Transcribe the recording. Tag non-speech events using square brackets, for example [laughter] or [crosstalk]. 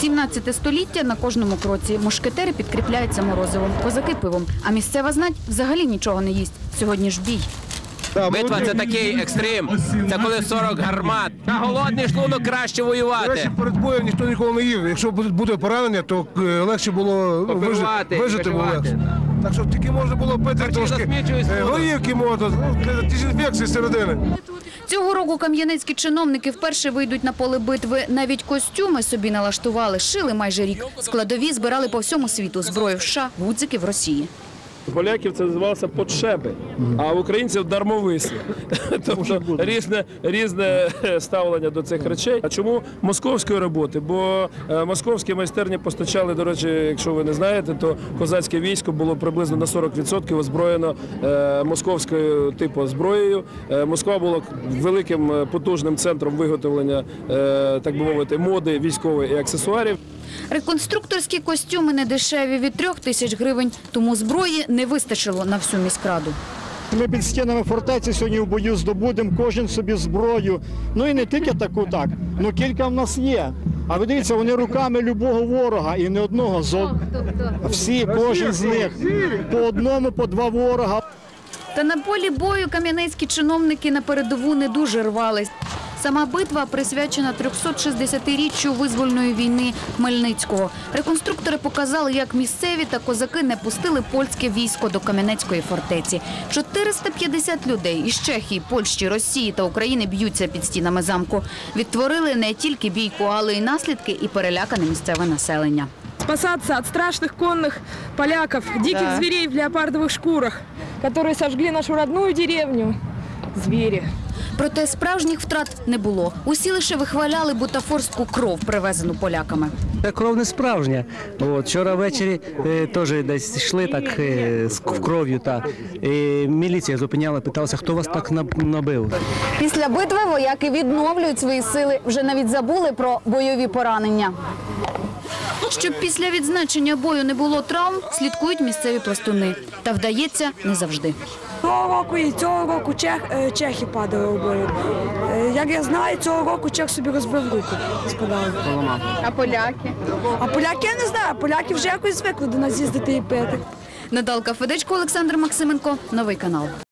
17 століття на кожному кроці. Мушкетери підкріпляються морозивом, козаки пивом. А місцева знать взагалі нічого не їсть. Сьогодні ж бій. Битва це такий екстрим. Це коли 40 гармат. На голодний шлунок краще воювати. перед боєм ніхто ніколи не їв. Якщо буде- поранення, то е, легше було Попивати, вижити було легше. Так що тільки можна було пити трошки е, горівки можна, дезінфекції середини. Цього року кам'янецькі чиновники вперше вийдуть на поле битви. Навіть костюми собі налаштували, шили майже рік. Складові збирали по всьому світу. Зброю в США, гудзики в Росії. У поляків це називалося подшепи, а у українців дармовиси. [laughs] Тобто різне, різне [laughs] ставлення до цих речей. А чому московської роботи? Бо е, московські майстерні постачали, до речі, якщо ви не знаєте, то козацьке військо було приблизно на 40% озброєно е, московською типу зброєю. Е, Москва була великим потужним центром виготовлення, так би мовити, моди військової і аксесуарів. Реконструкторські костюми не дешеві від трьох тисяч гривень, тому зброї не вистачило на всю міськраду. Ми під стінами фортеці сьогодні в бою здобудемо кожен собі зброю. Ну і не тільки таку так, ну кілька в нас є. А ви дивіться, вони руками любого ворога і не одного зо всі, кожен з них по одному, по два ворога. Та на полі бою кам'янецькі чиновники на передову не дуже рвались. Сама битва присвячена 360-річчю визвольної війни Хмельницького. Реконструктори показали, як місцеві та козаки не пустили польське військо до Кам'янецької фортеці. 450 людей із Чехії, Польщі, Росії та України б'ються під стінами замку. Відтворили не тільки бійку, але й наслідки і перелякане місцеве населення. спасаться от страшных конных поляков, диких зверей в леопардовых шкурах, которые сожгли нашу родную деревню. Звери. Проте справжніх втрат не було. Усі лише вихваляли бутафорську кров, привезену поляками. Кров не справжня. От, вчора ввечері е, теж десь йшли так е, з в кров'ю. Та, е, міліція зупиняла, питалася, хто вас так набив. Після битви вояки відновлюють свої сили, вже навіть забули про бойові поранення. Щоб після відзначення бою не було травм, слідкують місцеві пластуни. Та вдається не завжди. Цього року і цього року чех, е, чехи падали у бою. Е, Як я знаю, цього року чех собі розбив руку. Сказали. А поляки? А поляки я не знаю, поляки вже якось звикли до нас їздити і пити. Наталка Федечко, Олександр Максименко. Новий канал.